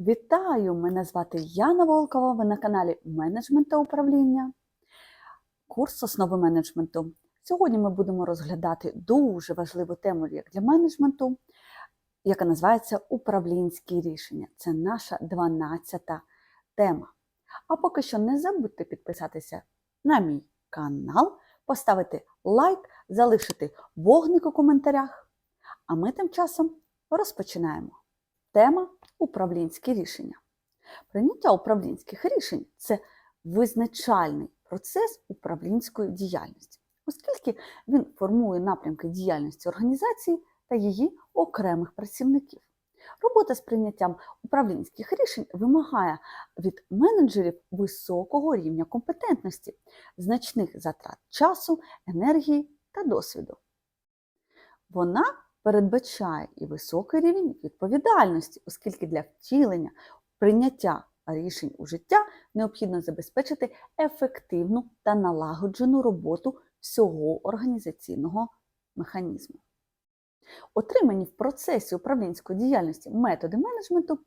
Вітаю! Мене звати Яна Волкова. Ви на каналі Менеджмент та управління. Курс основи менеджменту. Сьогодні ми будемо розглядати дуже важливу тему як для менеджменту, яка називається управлінські рішення. Це наша 12-та тема. А поки що не забудьте підписатися на мій канал, поставити лайк, залишити вогник у коментарях. А ми тим часом розпочинаємо. Тема управлінські рішення. Прийняття управлінських рішень це визначальний процес управлінської діяльності, оскільки він формує напрямки діяльності організації та її окремих працівників. Робота з прийняттям управлінських рішень вимагає від менеджерів високого рівня компетентності, значних затрат часу, енергії та досвіду. Вона передбачає і високий рівень відповідальності, оскільки для втілення прийняття рішень у життя необхідно забезпечити ефективну та налагоджену роботу всього організаційного механізму. Отримані в процесі управлінської діяльності методи менеджменту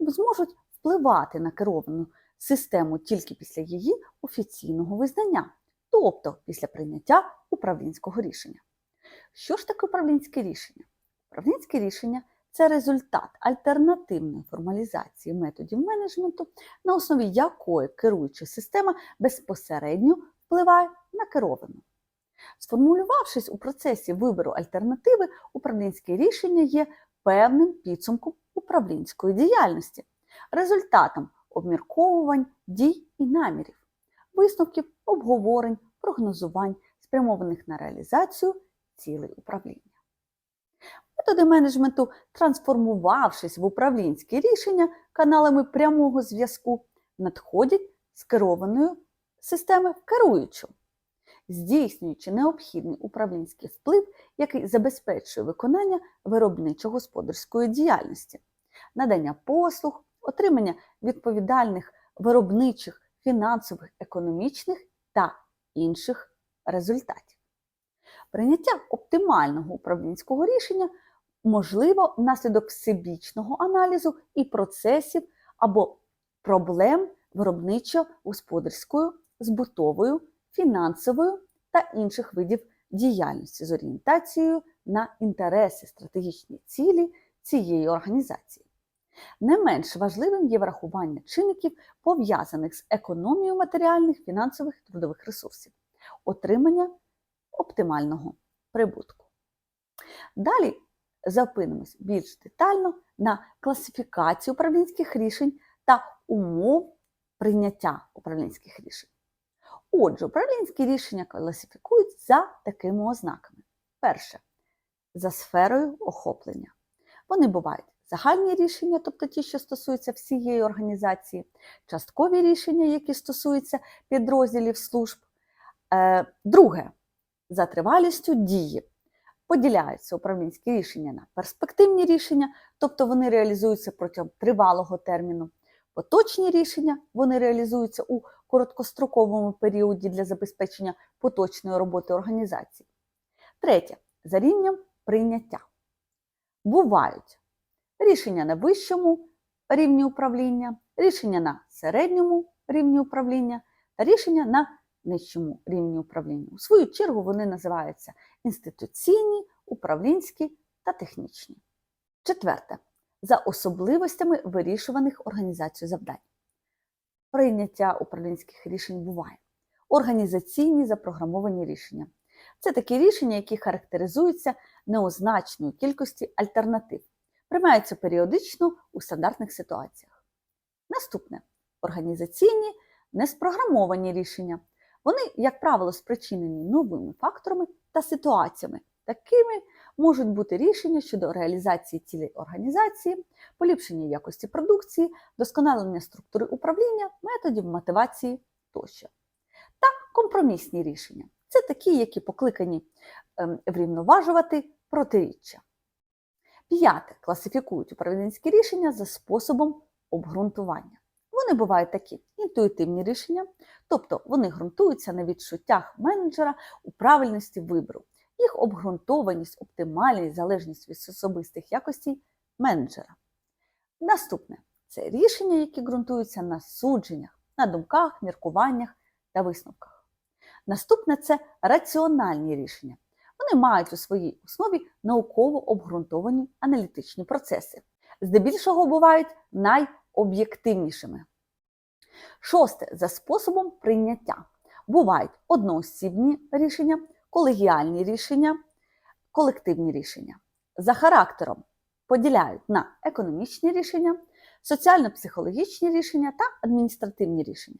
зможуть впливати на керовану систему тільки після її офіційного визнання, тобто після прийняття управлінського рішення. Що ж таке управлінське рішення? Управлінське рішення це результат альтернативної формалізації методів менеджменту, на основі якої керуюча система безпосередньо впливає на керовану. Сформулювавшись у процесі вибору альтернативи, управлінське рішення є певним підсумком управлінської діяльності, результатом обмірковувань, дій і намірів, висновків, обговорень, прогнозувань, спрямованих на реалізацію цілей управління. Методи менеджменту, трансформувавшись в управлінські рішення каналами прямого зв'язку, надходять з керованої системи керуючу, здійснюючи необхідний управлінський вплив, який забезпечує виконання виробничо-господарської діяльності, надання послуг, отримання відповідальних виробничих, фінансових, економічних та інших результатів. Прийняття оптимального управлінського рішення можливо внаслідок всебічного аналізу і процесів або проблем виробничо-господарською, збутовою, фінансовою та інших видів діяльності з орієнтацією на інтереси стратегічні цілі цієї організації. Не менш важливим є врахування чинників, пов'язаних з економією матеріальних, фінансових трудових ресурсів, отримання оптимального прибутку. Далі зупинимось більш детально на класифікацію управлінських рішень та умов прийняття управлінських рішень. Отже, управлінські рішення класифікують за такими ознаками. Перше за сферою охоплення. Вони бувають загальні рішення, тобто ті, що стосуються всієї організації, часткові рішення, які стосуються підрозділів служб. Е, Друге за тривалістю дії. Поділяються управлінські рішення на перспективні рішення, тобто вони реалізуються протягом тривалого терміну. Поточні рішення вони реалізуються у короткостроковому періоді для забезпечення поточної роботи організації. Третє за рівнем прийняття. Бувають рішення на вищому рівні управління, рішення на середньому рівні управління та рішення на нижчому рівні управління. У свою чергу вони називаються інституційні, управлінські та технічні. Четверте. За особливостями вирішуваних організацією завдань. Прийняття управлінських рішень буває. Організаційні запрограмовані рішення. Це такі рішення, які характеризуються неозначною кількістю альтернатив, приймаються періодично у стандартних ситуаціях. Наступне організаційні неспрограмовані рішення. Вони, як правило, спричинені новими факторами та ситуаціями. Такими можуть бути рішення щодо реалізації цілей організації, поліпшення якості продукції, досконалення структури управління, методів мотивації тощо. Та компромісні рішення це такі, які покликані ем, врівноважувати протиріччя. П'яте класифікують управлінські рішення за способом обґрунтування. Вони бувають такі інтуїтивні рішення, тобто вони ґрунтуються на відчуттях менеджера у правильності вибору, їх обґрунтованість, оптимальність, залежність від особистих якостей менеджера. Наступне це рішення, які ґрунтуються на судженнях, на думках, міркуваннях та висновках. Наступне це раціональні рішення. Вони мають у своїй основі науково обґрунтовані аналітичні процеси. Здебільшого бувають найоб'єктивнішими. Шосте за способом прийняття. Бувають одноосібні рішення, колегіальні рішення, колективні рішення. За характером поділяють на економічні рішення, соціально-психологічні рішення та адміністративні рішення.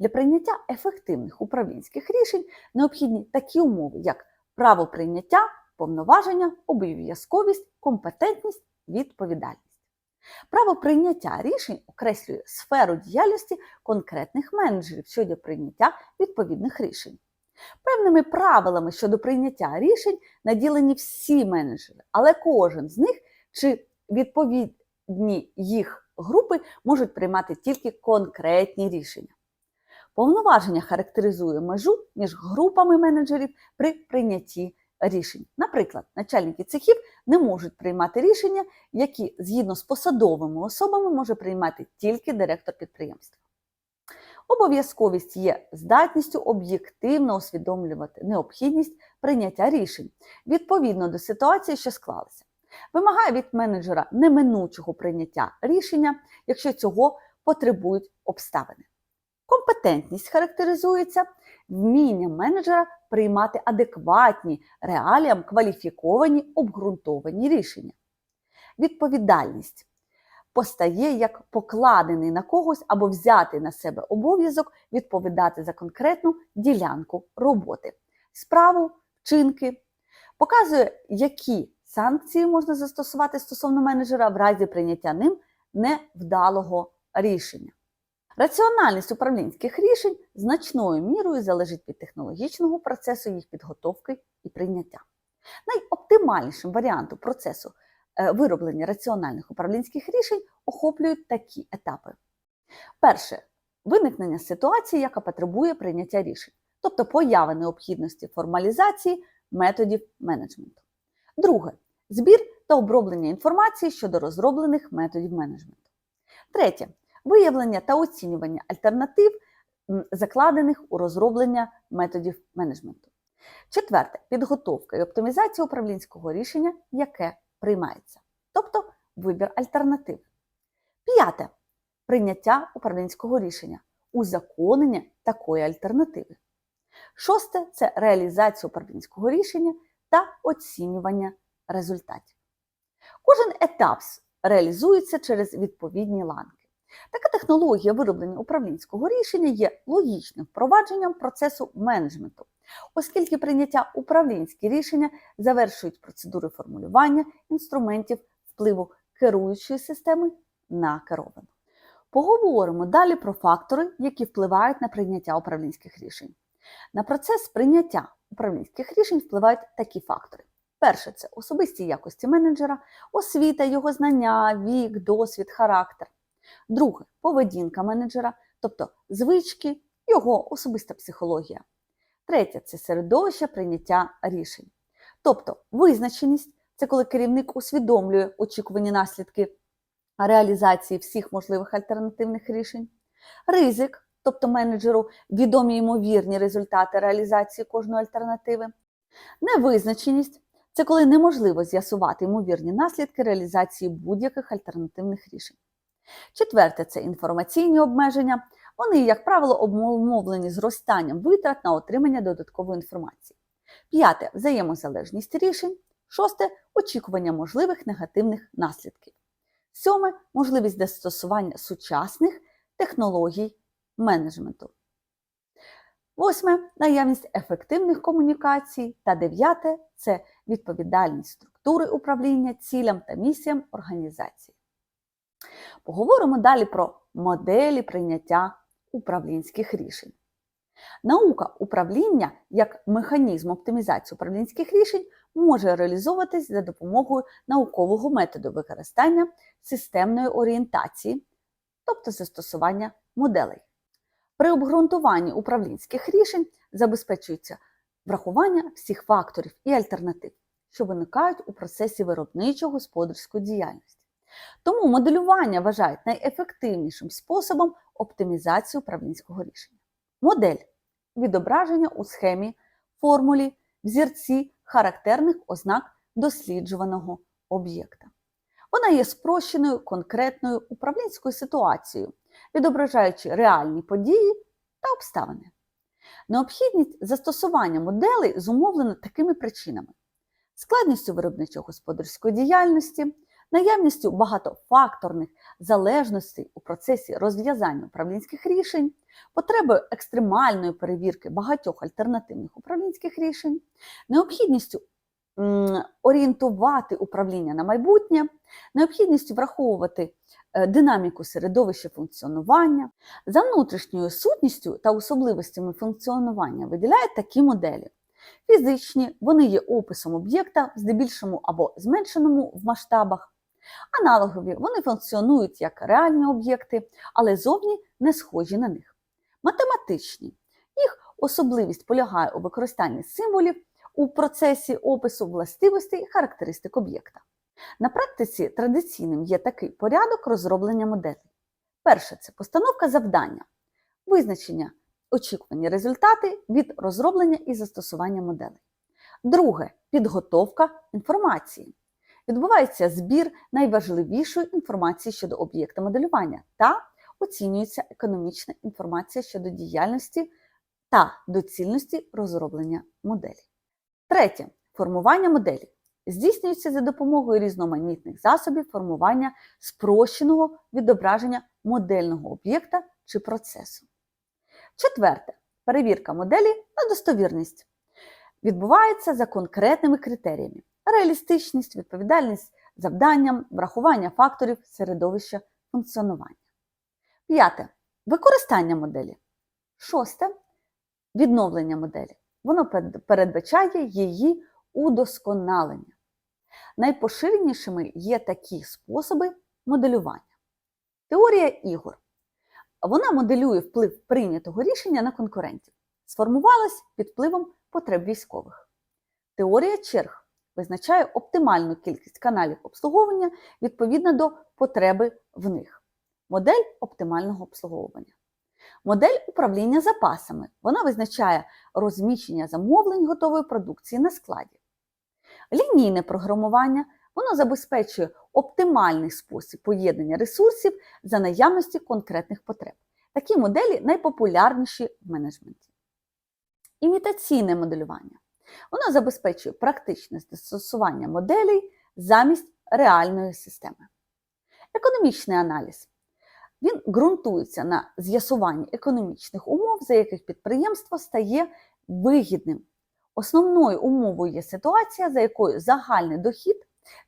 Для прийняття ефективних управлінських рішень необхідні такі умови, як право прийняття, повноваження, обов'язковість, компетентність, відповідальність. Право прийняття рішень окреслює сферу діяльності конкретних менеджерів щодо прийняття відповідних рішень. Певними правилами щодо прийняття рішень наділені всі менеджери, але кожен з них чи відповідні їх групи можуть приймати тільки конкретні рішення. Повноваження характеризує межу між групами менеджерів при прийнятті рішень. Наприклад, начальники цехів не можуть приймати рішення, які згідно з посадовими особами може приймати тільки директор підприємства. Обов'язковість є здатністю об'єктивно усвідомлювати необхідність прийняття рішень відповідно до ситуації, що склалася. Вимагає від менеджера неминучого прийняття рішення, якщо цього потребують обставини. Компетентність характеризується вмінням менеджера приймати адекватні реаліям кваліфіковані обґрунтовані рішення. Відповідальність постає як покладений на когось або взяти на себе обов'язок відповідати за конкретну ділянку роботи, справу, вчинки, показує, які санкції можна застосувати стосовно менеджера в разі прийняття ним невдалого рішення. Раціональність управлінських рішень значною мірою залежить від технологічного процесу їх підготовки і прийняття. Найоптимальнішим варіантом процесу е, вироблення раціональних управлінських рішень охоплюють такі етапи. Перше виникнення ситуації, яка потребує прийняття рішень, тобто появи необхідності формалізації методів менеджменту. Друге збір та оброблення інформації щодо розроблених методів менеджменту. Третє виявлення та оцінювання альтернатив, закладених у розроблення методів менеджменту. Четверте підготовка і оптимізація управлінського рішення, яке приймається, тобто вибір альтернатив. П'яте прийняття управлінського рішення, узаконення такої альтернативи. Шосте це реалізація управлінського рішення та оцінювання результатів. Кожен етап реалізується через відповідні ланки. Така технологія вироблення управлінського рішення є логічним впровадженням процесу менеджменту, оскільки прийняття управлінські рішення завершують процедури формулювання інструментів впливу керуючої системи на керовану. Поговоримо далі про фактори, які впливають на прийняття управлінських рішень. На процес прийняття управлінських рішень впливають такі фактори. Перше це особисті якості менеджера, освіта, його знання, вік, досвід, характер. Друге поведінка менеджера, тобто звички, його особиста психологія. Третє це середовище прийняття рішень. Тобто визначеність це коли керівник усвідомлює очікувані наслідки реалізації всіх можливих альтернативних рішень, ризик, тобто менеджеру відомі ймовірні результати реалізації кожної альтернативи, невизначеність це коли неможливо з'ясувати ймовірні наслідки реалізації будь-яких альтернативних рішень. Четверте це інформаційні обмеження. Вони, як правило, обумовлені зростанням витрат на отримання додаткової інформації. П'яте взаємозалежність рішень. Шосте очікування можливих негативних наслідків. Сьоме можливість застосування сучасних технологій менеджменту. Восьме наявність ефективних комунікацій. Та дев'яте це відповідальність структури управління цілям та місіям організації. Поговоримо далі про моделі прийняття управлінських рішень. Наука управління як механізм оптимізації управлінських рішень може реалізовуватись за допомогою наукового методу використання системної орієнтації, тобто застосування моделей. При обґрунтуванні управлінських рішень забезпечується врахування всіх факторів і альтернатив, що виникають у процесі виробничо-господарської діяльності. Тому моделювання вважають найефективнішим способом оптимізації управлінського рішення. Модель відображення у схемі, формулі, взірці характерних ознак досліджуваного об'єкта. Вона є спрощеною конкретною управлінською ситуацією, відображаючи реальні події та обставини. Необхідність застосування моделей зумовлена такими причинами: складністю виробничо-господарської діяльності, наявністю багатофакторних залежностей у процесі розв'язання управлінських рішень, потребою екстремальної перевірки багатьох альтернативних управлінських рішень, необхідністю орієнтувати управління на майбутнє, необхідністю враховувати е, динаміку середовища функціонування, за внутрішньою сутністю та особливостями функціонування виділяють такі моделі. Фізичні, вони є описом об'єкта, здебільшому або зменшеному в масштабах. Аналогові, вони функціонують як реальні об'єкти, але зовні не схожі на них. Математичні, їх особливість полягає у використанні символів у процесі опису властивостей і характеристик об'єкта. На практиці традиційним є такий порядок розроблення моделей. Перше це постановка завдання, визначення очікувані результати від розроблення і застосування моделей. Друге підготовка інформації. Відбувається збір найважливішої інформації щодо об'єкта моделювання та оцінюється економічна інформація щодо діяльності та доцільності розроблення моделі. Третє. Формування моделі. Здійснюється за допомогою різноманітних засобів формування спрощеного відображення модельного об'єкта чи процесу. Четверте. Перевірка моделі на достовірність. Відбувається за конкретними критеріями: реалістичність, відповідальність завданням, врахування факторів середовища функціонування. П'яте використання моделі. Шосте відновлення моделі. Воно передбачає її удосконалення. Найпоширенішими є такі способи моделювання. Теорія ігор. Вона моделює вплив прийнятого рішення на конкурентів. Сформувалась під впливом потреб військових. Теорія черг визначає оптимальну кількість каналів обслуговування відповідно до потреби в них. Модель оптимального обслуговування. Модель управління запасами. Вона визначає розміщення замовлень готової продукції на складі. Лінійне програмування воно забезпечує оптимальний спосіб поєднання ресурсів за наявності конкретних потреб. Такі моделі найпопулярніші в менеджменті. Імітаційне моделювання. Воно забезпечує практичне застосування моделей замість реальної системи. Економічний аналіз. Він ґрунтується на з'ясуванні економічних умов, за яких підприємство стає вигідним. Основною умовою є ситуація, за якою загальний дохід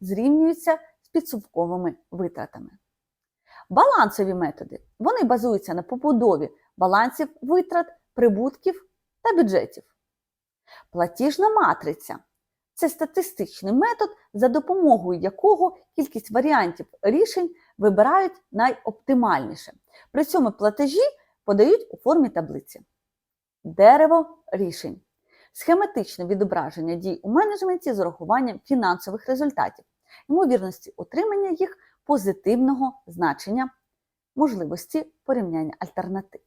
зрівнюється з підсумковими витратами. Балансові методи вони базуються на побудові балансів витрат, прибутків та бюджетів. Платіжна матриця це статистичний метод, за допомогою якого кількість варіантів рішень вибирають найоптимальніше. При цьому платежі подають у формі таблиці. Дерево рішень. Схематичне відображення дій у менеджменті з урахуванням фінансових результатів, ймовірності отримання їх позитивного значення, можливості порівняння альтернатив.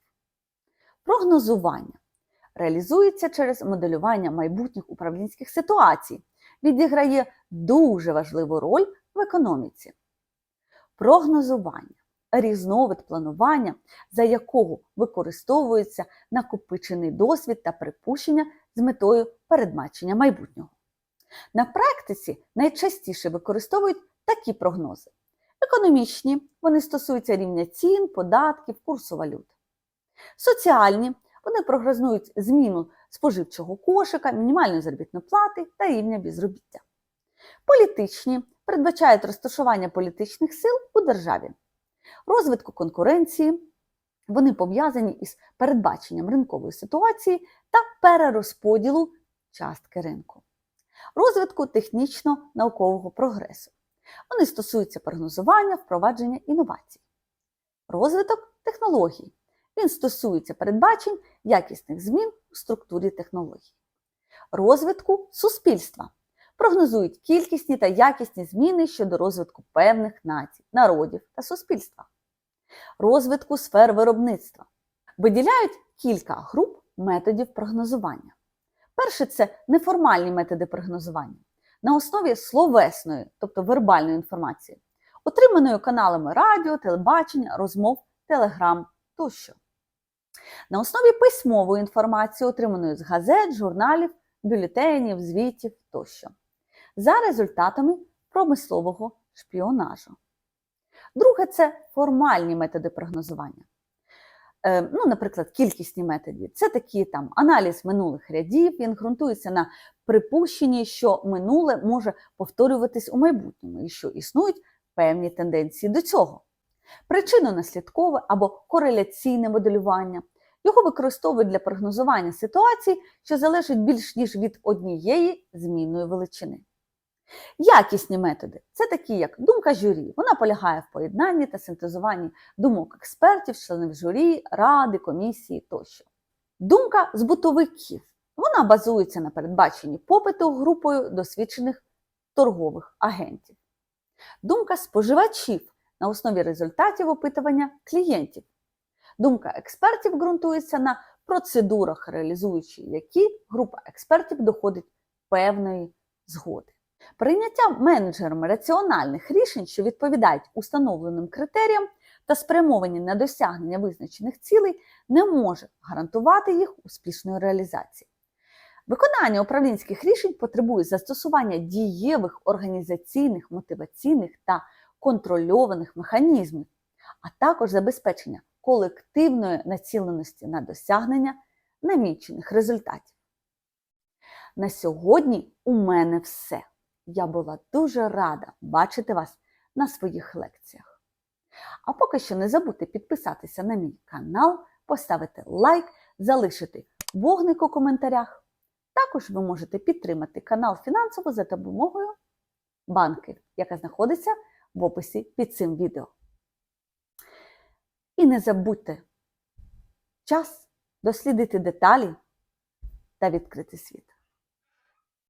Прогнозування реалізується через моделювання майбутніх управлінських ситуацій, відіграє дуже важливу роль в економіці. Прогнозування різновид планування, за якого використовується накопичений досвід та припущення з метою передбачення майбутнього. На практиці найчастіше використовують такі прогнози. Економічні вони стосуються рівня цін, податків, курсу валют. Соціальні вони прогнозують зміну споживчого кошика, мінімальної заробітної плати та рівня безробіття. Політичні передбачають розташування політичних сил у державі, розвитку конкуренції, вони пов'язані із передбаченням ринкової ситуації та перерозподілу частки ринку, розвитку технічно-наукового прогресу. Вони стосуються прогнозування, впровадження інновацій, розвиток технологій. Він стосується передбачень якісних змін у структурі технологій, розвитку суспільства, прогнозують кількісні та якісні зміни щодо розвитку певних націй, народів та суспільства, розвитку сфер виробництва. Виділяють кілька груп методів прогнозування. Перше це неформальні методи прогнозування на основі словесної, тобто вербальної інформації, отриманої каналами радіо, телебачення, розмов, телеграм тощо. На основі письмової інформації, отриманої з газет, журналів, бюлетенів, звітів тощо, за результатами промислового шпіонажу. Друге це формальні методи прогнозування. Е, ну, наприклад, кількісні методи. Це такі там аналіз минулих рядів, він ґрунтується на припущенні, що минуле може повторюватись у майбутньому і що існують певні тенденції до цього. Причинно-наслідкове або кореляційне моделювання. Його використовують для прогнозування ситуацій, що залежать більш ніж від однієї змінної величини. Якісні методи це такі, як думка журі. Вона полягає в поєднанні та синтезуванні думок експертів, членів журі, ради, комісії тощо. Думка збутовиків. Вона базується на передбаченні попиту групою досвідчених торгових агентів. Думка споживачів на основі результатів опитування клієнтів. Думка експертів ґрунтується на процедурах, реалізуючи які група експертів доходить певної згоди. Прийняття менеджерами раціональних рішень, що відповідають установленим критеріям та спрямовані на досягнення визначених цілей, не може гарантувати їх успішної реалізації. Виконання управлінських рішень потребує застосування дієвих організаційних, мотиваційних та контрольованих механізмів, а також забезпечення колективної націленості на досягнення намічених результатів. На сьогодні у мене все. Я була дуже рада бачити вас на своїх лекціях. А поки що не забудьте підписатися на мій канал, поставити лайк, залишити вогник у коментарях. Також ви можете підтримати канал фінансово за допомогою банки, яка знаходиться в описі під цим відео. І не забудьте час дослідити деталі та відкрити світ.